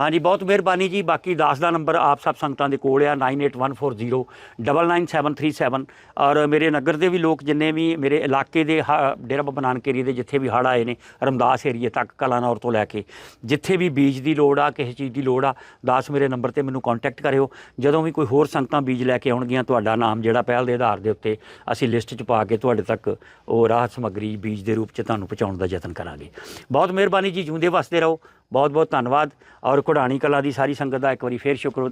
ਹਾਂਜੀ ਬਹੁਤ ਮਿਹਰਬਾਨੀ ਜੀ। ਬਾਕੀ ਦਾਸ ਦਾ ਨੰਬਰ ਆਪ ਸਭ ਸੰਗਤਾਂ ਦੇ ਕੋਲ ਆ 98140 99737 ਔਰ ਮੇਰੇ ਨਗਰ ਦੇ ਵੀ ਲੋਕ ਜਿੰਨੇ ਵੀ ਮੇਰੇ ਇਲਾਕੇ ਦੇ ਡੇਰਾ ਬਾਬਾ ਨਾਨਕ ਏਰੀਏ ਦੇ ਜਿੱਥੇ ਵੀ ਹੜ੍ਹ ਆਏ ਨੇ ਰਮਦਾਸ ਏਰੀਏ ਤੱਕ ਕਲਾਨੌਰ ਤੋਂ ਲੈ ਕੇ। ਜਿੱਥੇ ਵੀ ਬੀਜ ਦੀ ਲੋੜ ਆ ਕਿਸੇ ਚੀਜ਼ ਦੀ ਲੋੜ ਆ ਦਾਸ ਮੇਰੇ ਨੰਬਰ ਤੇ ਮੈਨੂੰ ਕੰਟੈਕਟ ਕਰਿਓ। ਜਦੋਂ ਵੀ ਕੋਈ ਹੋਰ ਸੰਗਤਾਂ ਬੀਜ ਲੈ ਕੇ ਆਉਣਗੀਆਂ ਤੁਹਾਡਾ ਨਾਮ ਜਿਹੜਾ ਪਹਿਲ ਦੇ ਆਧਾਰ ਦੇ ਉੱਤੇ ਅਸੀਂ ਲਿਸਟ 'ਚ ਪਾ ਕੇ ਤੁਹਾਡੇ ਤੱਕ ਉਹ ਰਾਹਤ ਸਮੱਗਰੀ ਬੀਜ ਦੇ ਰੂਪ 'ਚ ਤੁਹਾਨੂੰ ਪਹੁੰਚਾਉਣ ਦਾ ਯਤਨ ਕਰਾਂਗੇ। ਬਹੁਤ ਮਿਹਰਬਾਨੀ ਜੀ ਜੂੰਦੇ ਵਸਦੇ ਰਹੋ। ਬਹੁਤ ਬਹੁਤ ਧੰਨਵਾਦ। ਔਰ ਕੁਢਾਣੀ ਕਲਾ ਦੀ ਸਾਰੀ ਸੰਗਤ ਦਾ ਇੱਕ ਵਾਰੀ ਫੇਰ ਸ਼ੁਕਰ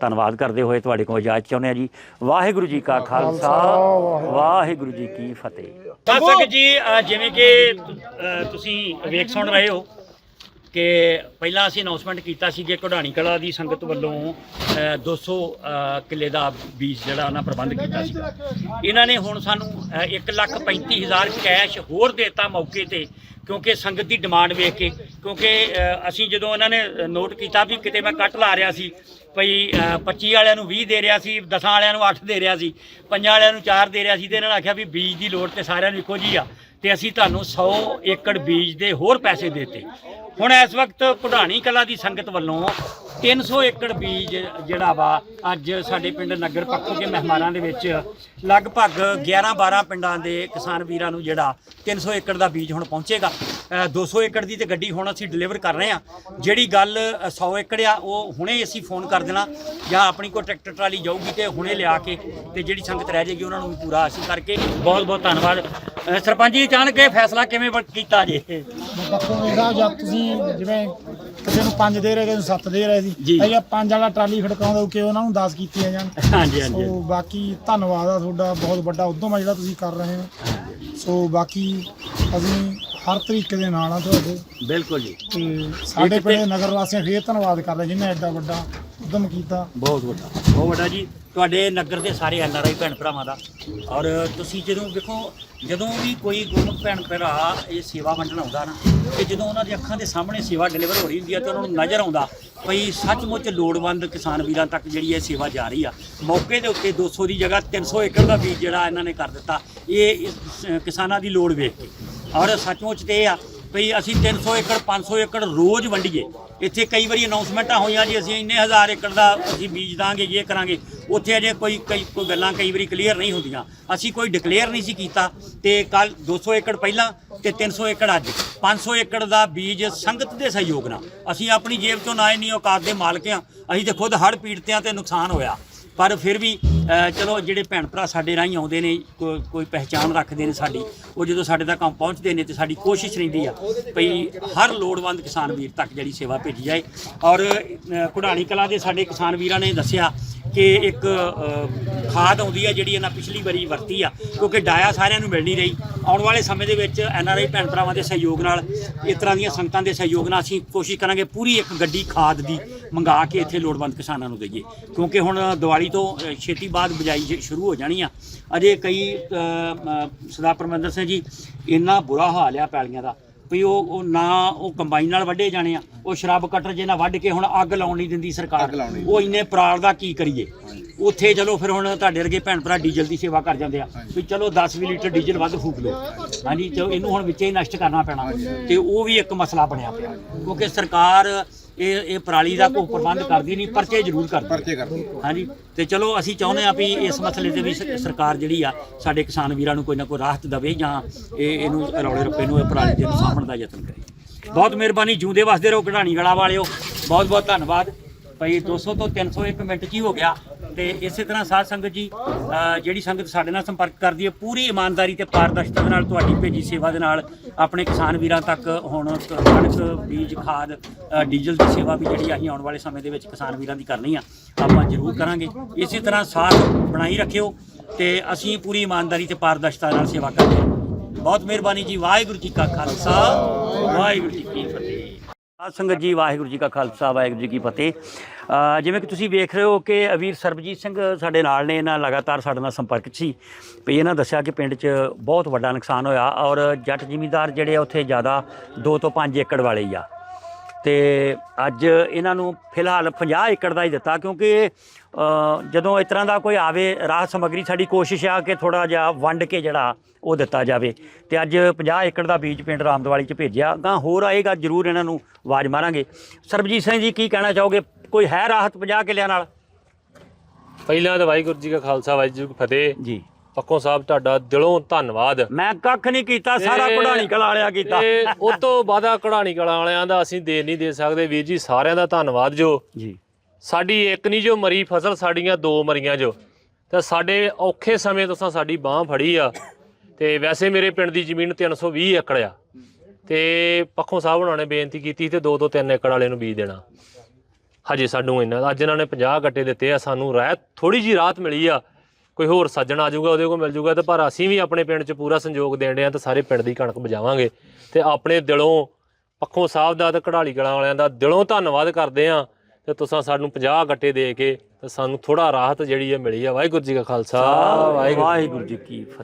ਧੰਨਵਾਦ ਕਰਦੇ ਹੋਏ ਤੁਹਾਡੇ ਕੋਲ ਇਜਾਜ਼ਤ ਚਾਹੁੰਦੇ ਆ ਜੀ। ਵਾਹਿਗੁਰੂ ਜੀ ਕਾ ਖਾਲਸਾ ਵਾਹਿਗੁਰੂ। ਜੀ ਕੀ ਫਤਿਹ। ਦਰਸ਼ਕ ਜੀ ਜਿਵੇਂ ਕਿ ਤੁਸੀਂ ਵੇਖ ਸੁਣ ਰਹੇ ਹੋ ਕਿ ਪਹਿਲਾਂ ਅਸੀਂ ਅਨਾਉਂਸਮੈਂਟ ਕੀਤਾ ਸੀ ਕਿ ਕਢਾਣੀ ਕਲਾ ਦੀ ਸੰਗਤ ਵੱਲੋਂ ਅ, 200 ਕਿੱਲੇ ਦਾ ਬੀਜ ਜਿਹੜਾ ਉਹਨਾਂ ਪ੍ਰਬੰਧ ਕੀਤਾ ਸੀ। ਇਹਨਾਂ ਨੇ ਹੁਣ ਸਾਨੂੰ ਅ, ਇੱਕ ਲੱਖ ਪੈਂਤੀ ਹਜ਼ਾਰ ਕੈਸ਼ ਹੋਰ ਦੇਤਾ ਮੌਕੇ ਤੇ ਕਿਉਂਕਿ ਸੰਗਤ ਦੀ ਡਿਮਾਂਡ ਵੇਖ ਕੇ ਕਿਉਂਕਿ ਅਸੀਂ ਜਦੋਂ ਉਹਨਾਂ ਨੇ ਨੋਟ ਕੀਤਾ ਵੀ ਕਿਤੇ ਮੈਂ ਕੱਟ ਲਾ ਰਿਹਾ ਸੀ ਭਈ ਅ, 25 ਵਾਲਿਆਂ ਨੂੰ 20 ਦੇ ਰਿਹਾ ਸੀ 10 ਵਾਲਿਆਂ ਨੂੰ 8 ਦੇ ਰਿਹਾ ਸੀ ਪੰਜਾਂ ਵਾਲਿਆਂ ਨੂੰ 4 ਦੇ ਰਿਹਾ ਸੀ ਤੇ ਇਹਨਾਂ ਨੇ ਆਖਿਆ ਵੀ ਬੀਜ ਦੀ ਲੋੜ ਤੇ ਸਾਰਿਆਂ ਨੂੰ ਇੱਕੋ ਜੀ ਆ। ਤੇ ਅਸੀਂ ਤੁਹਾਨੂੰ 100 ਏਕੜ ਬੀਜ ਦੇ ਹੋਰ ਪੈਸੇ ਦੇਤੇ। ਹੁਣ ਇਸ ਵਕਤ ਪੁਢਾਣੀ ਕਲਾ ਦੀ ਸੰਗਤ ਵੱਲੋਂ 300 ਏਕੜ ਬੀਜ ਜਿਹੜਾ ਵਾ ਅੱਜ ਸਾਡੇ ਪਿੰਡ ਨਗਰ ਪੱਖੋਂ ਦੇ ਮਹਿਮਾਨਾਂ ਦੇ ਵਿੱਚ ਲਗਭਗ 11-12 ਪਿੰਡਾਂ ਦੇ ਕਿਸਾਨ ਵੀਰਾਂ ਨੂੰ ਜਿਹੜਾ 300 ਏਕੜ ਦਾ ਬੀਜ ਹੁਣ ਪਹੁੰਚੇਗਾ। ਅ, 200 ਏਕੜ ਦੀ ਤੇ ਗੱਡੀ ਹੁਣ ਅਸੀਂ ਡਿਲੀਵਰ ਕਰ ਰਹੇ ਹਾਂ। ਜਿਹੜੀ ਗੱਲ ਅ, 100 ਏਕੜ ਆ ਉਹ ਹੁਣੇ ਅਸੀਂ ਫੋਨ ਕਰ ਦੇਣਾ ਜਾਂ ਆਪਣੀ ਕੋਈ ਟਰੈਕਟਰ ਟਰਾਲੀ ਜਾਊਗੀ ਤੇ ਹੁਣੇ ਲਿਆ ਕੇ ਤੇ ਜਿਹੜੀ ਸੰਗਤ ਰਹਿ ਜਾਏਗੀ ਉਹਨਾਂ ਨੂੰ ਵੀ ਪੂਰਾ ਅਸੀਂ ਕਰਕੇ ਬਹੁਤ ਬਹੁਤ ਧੰਨਵਾਦ। ਸਰਪੰਚ ਜੀ ਅਚਾਨਕ ਇਹ ਫੈਸਲਾ ਕਿਵੇਂ ਬ- ਕੀਤਾ ਜੇ? ਪੱਖੋਂ ਇਹਦਾ ਜਦ ਤੁਸੀਂ ਜਿਵੇਂ ਕਿਸੇ ਨੂੰ 5 ਦੇ ਰਹੇ ਕਿਸੇ ਨੂੰ 7 ਦੇ ਰਹੇ। ਸੀ। ਇਹ 5 ਵਾਲਾ ਟਰਾਲੀ ਖੜਕਾਉਂਦਾ ਕਿ ਉਹਨਾਂ ਨੂੰ 10 ਕੀਤੀਆਂ ਜਾਣ। ਹਾਂਜੀ ਹਾਂਜੀ ਸੋ ਬਾਕੀ ਧੰਨਵਾਦ ਆ ਤੁਹਾਡਾ ਬਹੁਤ ਵੱਡਾ ਉਦਮ ਆ ਜਿਹੜਾ ਤੁਸੀਂ ਕਰ ਰਹੇ ਹੋ। ਸੋ ਬਾਕੀ ਅਸੀਂ ਹਰ ਤਰੀਕੇ ਦੇ ਨਾਲ ਆ ਤੁਹਾਡੇ। ਬਿਲਕੁਲ ਜੀ। ਤੇ ਸਾਡੇ ਪਿੰਡ ਨਗਰ ਵਾਸੀਆਂ ਫੇਰ ਧੰਨਵਾਦ ਕਰਦੇ ਜਿਨ੍ਹਾਂ ਐਡਾ ਵੱਡਾ ਉਦਮ ਕੀਤਾ। ਬਹੁਤ ਵੱਡਾ ਬਹੁਤ ਵੱਡਾ ਜੀ। ਤੁਹਾਡੇ ਨਗਰ ਦੇ ਸਾਰੇ ਐਨ ਆਰ ਆਈ ਭੈਣ ਭਰਾਵਾਂ ਦਾ। ਔਰ ਤੁਸੀਂ ਜਦੋਂ ਵੇਖੋ ਜਦੋਂ ਵੀ ਕੋਈ ਗੁਰਮੁਖ ਭੈਣ ਭਰਾ ਇਹ ਸੇਵਾ ਵੰਡਣ ਆਉਂਦਾ ਨਾ ਤੇ ਜਦੋਂ ਉਹਨਾਂ ਦੀ ਅੱਖਾਂ ਦੇ ਸਾਹਮਣੇ ਸੇਵਾ ਡਿਲੀਵਰ ਹੋ ਰਹੀ ਹੁੰਦੀ ਆ ਤੇ ਉਹਨਾਂ ਨੂੰ ਨਜ਼ਰ ਆਉਂਦਾ ਭਈ ਸੱਚਮੁੱਚ ਲੋੜਵੰਦ ਕਿਸਾਨ ਵੀਰਾਂ ਤੱਕ ਜਿਹੜੀ ਇਹ ਸੇਵਾ ਜਾ ਰਹੀ ਆ। ਮੌਕੇ ਦੇ ਉੱਤੇ 200 ਦੀ ਜਗ੍ਹਾ 300 ਏਕੜ ਦਾ ਬੀਜ ਜਿਹੜਾ ਇਹਨਾਂ ਨੇ ਕਰ ਦਿੱਤਾ ਇਹ ਕਿਸਾਨਾਂ ਦੀ ਲੋੜ ਵੇਖ ਕੇ। ਔਰ ਸੱਚਮੁੱਚ ਤੇ ਇਹ ਆ ਭਈ ਅਸੀਂ 300 ਏਕੜ 500 ਏਕੜ ਰੋਜ਼ ਵੰਡੀਏ। ਇੱਥੇ ਕਈ ਵਾਰੀ ਅਨਾਉਂਸਮੈਂਟਾਂ ਹੋਈਆਂ ਜੀ, ਅਸੀਂ ਇੰਨੇ ਹਜ਼ਾਰ ਏਕੜ ਦਾ ਅਸੀਂ ਬੀਜ ਦਾਂਗੇ, ਇਹ ਕਰਾਂਗੇ। ਉੱਥੇ ਅਜੇ ਕੋਈ, ਕਈ, ਕੋਈ ਗੱਲਾਂ ਕਈ ਵਾਰੀ ਕਲੀਅਰ ਨਹੀਂ ਹੁੰਦੀਆਂ। ਅਸੀਂ ਕੋਈ ਡਿਕਲੇਅਰ ਨਹੀਂ ਸੀ ਕੀਤਾ ਤੇ ਕੱਲ 200 ਏਕੜ ਪਹਿਲਾਂ ਤੇ 300 ਏਕੜ ਅੱਜ। 500 ਏਕੜ ਦਾ ਬੀਜ ਸੰਗਤ ਦੇ ਸਹਿਯੋਗ ਨਾਲ। ਅਸੀਂ ਆਪਣੀ ਜੇਬ ਤੋਂ ਨਾ ਇੰਨੀ ਔਕਾਤ ਦੇ ਮਾਲਕ ਹਾਂ। ਅਸੀਂ ਤੇ ਖੁਦ ਹੜ੍ਹ ਪੀੜਤਿਆਂ ਤੇ ਨੁਕਸਾਨ ਹੋਇਆ। ਪਰ ਫਿਰ ਵੀ ਚਲੋ ਜਿਹੜੇ ਭੈਣ ਭਰਾ ਸਾਡੇ ਰਾਹੀਂ ਆਉਂਦੇ ਨੇ ਕੋ ਕੋਈ ਪਹਿਚਾਣ ਰੱਖਦੇ ਨੇ ਸਾਡੀ ਉਹ ਜਦੋਂ ਸਾਡੇ ਤੱਕ ਪਹੁੰਚਦੇ ਨੇ ਤੇ ਸਾਡੀ ਕੋਸ਼ਿਸ਼ ਰਹਿੰਦੀ ਆ ਭਈ ਹਰ ਲੋੜਵੰਦ ਕਿਸਾਨ ਵੀਰ ਤੱਕ ਜਿਹੜੀ ਸੇਵਾ ਭੇਜੀ ਜਾਏ। ਔਰ ਅ, ਕੁਢਾਣੀ ਕਲਾ ਦੇ ਸਾਡੇ ਕਿਸਾਨ ਵੀਰਾਂ ਨੇ ਦੱਸਿਆ ਕਿ ਇੱਕ ਅ, ਖਾਦ ਆਉਂਦੀ ਆ ਜਿਹੜੀ ਇਹਨਾਂ ਪਿਛਲੀ ਵਾਰੀ ਵਰਤੀ ਆ ਕਿਉਂਕਿ ਡਾਇਆ ਸਾਰਿਆਂ ਨੂੰ ਮਿਲ ਨਹੀਂ ਰਹੀ। ਆਉਣ ਵਾਲੇ ਸਮੇਂ ਦੇ ਵਿੱਚ ਐਨ ਆਰ ਆਈ ਭੈਣ ਭਰਾਵਾਂ ਦੇ ਸਹਿਯੋਗ ਨਾਲ ਇਸ ਤਰ੍ਹਾਂ ਦੀਆਂ ਸੰਗਤਾਂ ਦੇ ਸਹਿਯੋਗ ਨਾਲ ਅਸੀਂ ਕੋਸ਼ਿਸ਼ ਕਰਾਂਗੇ ਪੂਰੀ ਇੱਕ ਗੱਡੀ ਖਾਦ ਦੀ ਮੰਗਾ ਕੇ ਇੱਥੇ ਲੋੜਵੰਦ ਕਿਸਾਨਾਂ ਨੂੰ ਦਈਏ। ਕਿਉਂਕਿ ਹੁਣ ਦੀਵਾਲੀ ਤੋਂ ਅ, ਛੇਤੀ ਬਾਅਦ ਬਿਜਾਈ ਸ਼ੁਰੂ ਹੋ ਜਾਣੀ ਆ। ਅਜੇ ਕਈ ਸਰਦਾਰ ਪਰਮਿੰਦਰ ਸਿੰਘ ਜੀ ਇੰਨਾ ਬੁਰਾ ਹਾਲ ਆ ਪੈਲੀਆਂ ਦਾ ਵੀ ਉਹ ਉਹ ਨਾ ਉਹ ਕੰਬਾਈਨ ਨਾਲ ਵੱਢੇ ਜਾਣੇ ਆ। ਉਹ ਸ਼ਰਾਬ ਕਟਰ ਜੇ ਨਾਲ ਵੱਢ ਕੇ ਹੁਣ ਅੱਗ ਲਾਉਣ ਨਹੀਂ ਦਿੰਦੀ ਸਰਕਾਰ। ਉਹ ਇੰਨੇ ਪ੍ਰਾਲ ਦਾ ਕੀ ਕਰੀਏ? ਉੱਥੇ ਚਲੋ ਫਿਰ ਹੁਣ ਤੁਹਾਡੇ ਵਰਗੇ ਭੈਣ ਭਰਾ ਡੀਜ਼ਲ ਦੀ ਸੇਵਾ ਕਰ ਜਾਂਦੇ ਆ। ਵੀ ਚਲੋ 10 ਵੀ ਲੀਟਰ ਡੀਜ਼ਲ ਵੱਧ ਫੂਕ ਲਓ। ਹਾਂਜੀ ਤੇ ਇਹਨੂੰ ਹੁਣ ਵਿੱਚੇ ਹੀ ਨਸ਼ਟ ਕਰਨਾ ਪੈਣਾ। ਤੇ ਉਹ ਵੀ ਇੱਕ ਮਸਲਾ ਬਣਿਆ ਪਿਆ। ਕਿਉਂਕਿ ਸਰਕਾਰ ਇਹ ਇਹ ਪਰਾਲੀ ਦਾ ਕੋਈ ਪ੍ਰਬੰਧ ਕਰਦੀ ਨਹੀਂ ਪਰਚੇ ਜ਼ਰੂਰ ਕਰਦੀ। ਪਰਚੇ ਕਰਦੇ। ਹਾਂਜੀ ਤੇ ਚਲੋ ਅਸੀਂ ਚਾਹੁੰਦੇ ਆ ਵੀ ਇਸ ਮਸਲੇ ਤੇ ਵੀ ਸ- ਸਰਕਾਰ ਜਿਹੜੀ ਆ ਸਾਡੇ ਕਿਸਾਨ ਵੀਰਾਂ ਨੂੰ ਕੋਈ ਨਾ ਕੋਈ ਰਾਹਤ ਦੇਵੇ ਜਾਂ ਇਹ ਇਹਨੂੰ ਰੌਲੇ ਰੱਪੇ ਨੂੰ ਇਹ ਪਰਾਲੀ ਦੇ ਨੂੰ ਸਾਂਭਣ ਦਾ ਯਤਨ ਕਰੇ। ਬਹੁਤ ਮਿਹਰਬਾਨੀ ਜਿਉਂਦੇ ਵਸਦੇ ਰਹੋ ਕਢਾਣੀ ਗਲਾ ਵਾਲਿਓ। ਬਹੁਤ ਬਹੁਤ ਧੰਨਵਾਦ। ਭਾਈ 200 ਤੋਂ 300 ਇੱਕ ਮਿੰਟ 'ਚ ਹੀ ਹੋ ਗਿਆ। ਤੇ ਇਸੇ ਤਰ੍ਹਾਂ ਸਾਧ ਸੰਗਤ ਜੀ ਜਿਹੜੀ ਸੰਗਤ ਸਾਡੇ ਨਾਲ ਸੰਪਰਕ ਕਰਦੀ ਹੈ, ਪੂਰੀ ਇਮਾਨਦਾਰੀ ਤੇ ਪਾਰਦਰਸ਼ਤਾ ਦੇ ਨਾਲ ਤੁਹਾਡੀ ਭੇਜੀ ਸੇਵਾ ਦੇ ਨਾਲ ਆਪਣੇ ਕਿਸਾਨ ਵੀਰਾਂ ਤੱਕ ਹੁਣ ਕਣਕ, ਬੀਜ, ਖਾਦ ਡੀਜ਼ਲ ਦੀ ਸੇਵਾ ਵੀ ਜਿਹੜੀ ਅਸੀਂ ਆਉਣ ਵਾਲੇ ਸਮੇਂ ਦੇ ਵਿੱਚ ਕਿਸਾਨ ਵੀਰਾਂ ਦੀ ਕਰਨੀ ਆ, ਆਪਾਂ ਜ਼ਰੂਰ ਕਰਾਂਗੇ। ਇਸੇ ਤਰ੍ਹਾਂ ਸਾਥ ਬਣਾਈ ਰੱਖਿਓ ਤੇ ਅਸੀਂ ਪੂਰੀ ਇਮਾਨਦਾਰੀ ਤੇ ਪਾਰਦਰਸ਼ਤਾ ਨਾਲ ਸੇਵਾ ਕਰਦੇ ਹਾਂ। ਬਹੁਤ ਮਿਹਰਬਾਨੀ ਜੀ, ਵਾਹਿਗੁਰੂ ਜੀ ਕਾ ਖਾਲਸਾ, ਵਾਹਿਗੁਰੂ ਜੀ ਕੀ ਸੰਗਤ ਜੀ, ਵਾਹਿਗੁਰੂ ਜੀ ਕਾ ਖਾਲਸਾ, ਵਾਹਿਗੁਰੂ ਜੀ ਕੀ ਫਤਿਹ। ਜਿਵੇਂ ਕਿ ਤੁਸੀਂ ਵੇਖ ਰਹੇ ਹੋ ਕਿ ਵੀਰ ਸਰਬਜੀਤ ਸਿੰਘ ਸਾਡੇ ਨਾਲ ਨੇ, ਇਹਨਾਂ ਲਗਾਤਾਰ ਸਾਡੇ ਨਾਲ ਸੰਪਰਕ ਸੀ। ਵੀ ਇਹਨਾਂ ਦੱਸਿਆ ਕਿ ਪਿੰਡ 'ਚ ਬਹੁਤ ਵੱਡਾ ਨੁਕਸਾਨ ਹੋਇਆ ਔਰ ਜੱਟ ਜ਼ਿਮੀਂਦਾਰ ਜਿਹੜੇ ਆ, ਉੱਥੇ ਜ਼ਿਆਦਾ 2 ਤੋਂ 5 ਏਕੜ ਵਾਲੇ ਹੀ ਆ। ਤੇ ਅੱਜ ਇਹਨਾਂ ਨੂੰ ਫਿਲਹਾਲ 50 ਏਕੜ ਦਾ ਹੀ ਦਿੱਤਾ ਕਿਉਂਕਿ ਜਦੋਂ ਇਸ ਤਰ੍ਹਾਂ ਦਾ ਕੋਈ ਆਵੇ ਰਾਹਤ ਸਮੱਗਰੀ ਸਾਡੀ ਕੋਸ਼ਿਸ਼ ਆ ਕਿ ਥੋੜਾ ਜਿਹਾ ਵੰਡ ਕੇ ਜਿਹੜਾ ਉਹ ਦਿੱਤਾ ਜਾਵੇ। ਤੇ ਅੱਜ 50 ਏਕੜ ਦਾ ਬੀਜ ਪਿੰਡ ਰਾਮਦਵਾਲੀ ਚ ਭੇਜਿਆ। ਤਾਂ ਹੋਰ ਆਏਗਾ ਜਰੂਰ ਇਹਨਾਂ ਨੂੰ ਆਵਾਜ਼ ਮਾਰਾਂਗੇ। ਸਰਬਜੀਤ ਸਿੰਘ ਜੀ ਕੀ ਕਹਿਣਾ ਚਾਹੋਗੇ? ਕੋਈ ਹੈ ਰਾਹਤ 50 ਕਿੱਲਿਆਂ ਨਾਲ? ਪਹਿਲਾਂ ਤਾਂ ਵਾਹਿਗੁਰੂ ਜੀ ਕਾ ਖਾਲਸਾ ਵਾਹਿਗੁਰੂ ਜੀ ਕੀ ਫਤਿਹ। ਜੀ। ਪੱਕੋ ਸਾਹਿਬ ਤੁਹਾਡਾ ਦਿਲੋਂ ਧੰਨਵਾਦ। ਮੈਂ ਕੱਖ ਨਹੀਂ ਕੀਤਾ ਸਾਰਾ ਕਢਾਣੀ ਕਲਾ ਵਾਲਿਆ ਕੀਤਾ। ਤੇ ਉਸ ਤੋਂ ਬਾਅਦਾ ਕਢਾਣੀ ਕਲਾਂ ਵਾਲਿਆਂ ਦਾ ਅਸੀਂ ਦੇ ਨਹੀਂ ਦੇ ਸਕਦੇ। ਵੀਰ ਜੀ ਸਾਰਿਆਂ ਦਾ ਧੰਨਵਾਦ ਜੋ। ਜੀ। ਸਾਡੀ ਇੱਕ ਨਹੀਂ ਜੋ ਮਰੀ ਫਸਲ, ਸਾਡੀਆਂ ਦੋ ਮਰੀਆਂ ਜੋ। ਤੇ ਸਾਡੇ ਔਖੇ ਸਮੇਂ ਤੋਂ ਸਾਡੀ ਬਾਹ ਫੜੀ ਆ। ਤੇ ਵੈਸੇ ਮੇਰੇ ਪਿੰਡ ਦੀ ਜ਼ਮੀਨ 320 ਏਕੜ ਆ। ਤੇ ਪੱਖੋਂ ਸਾਹਿਬ ਉਹਨਾਂ ਨੇ ਬੇਨਤੀ ਕੀਤੀ ਤੇ 2 ਤੋਂ 3 ਏਕੜ ਵਾਲੇ ਨੂੰ ਬੀਜ ਦੇਣਾ। ਹਜੇ ਸਾਨੂੰ ਇਹਨਾਂ ਅੱਜ ਇਹਨਾਂ ਨੇ 50 ਗੱਟੇ ਦਿੱਤੇ ਆ, ਸਾਨੂੰ ਰਾਹਤ ਥੋੜੀ ਜੀ ਰਾਹਤ ਮਿਲੀ ਆ। ਕੋਈ ਹੋਰ ਸੱਜਣ ਆ ਜਾਊਗਾ, ਉਹਦੇ ਕੋਲ ਮਿਲ ਜਾਊਗਾ, ਤੇ ਪਰ ਅਸੀਂ ਵੀ ਆਪਣੇ ਪਿੰਡ 'ਚ ਪੂਰਾ ਸੰਯੋਗ ਦੇਣ ਡਿਆ ਤੇ ਸਾਰੇ ਪਿੰਡ ਦੀ ਕਣਕ ਬਜਾਵਾਂਗੇ ਤੇ ਆਪਣੇ ਦਿਲੋਂ ਪੱਖੋਂ ਸਾਹਿਬ ਦਾ ਤੇ ਕਢਾਲੀ ਕਲਾਂ ਵਾਲਿਆਂ ਦਾ ਦਿਲੋਂ ਧੰਨਵਾਦ ਕਰਦੇ ਆ ਤੇ ਤੁਸੀਂ ਸਾਨੂੰ 50 ਗੱਟੇ ਦੇ ਕੇ ਤੇ ਸਾਨੂੰ ਥੋੜਾ ਰਾਹਤ ਜਿਹੜੀ ਹੈ ਮਿਲੀ ਆ ਵਾਹਿਗੁਰੂ ਜੀ ਕਾ ਖਾਲਸਾ। ਵਾਹਿਗੁਰੂ ਜੀ ਕੀ ਫਤਿਹ।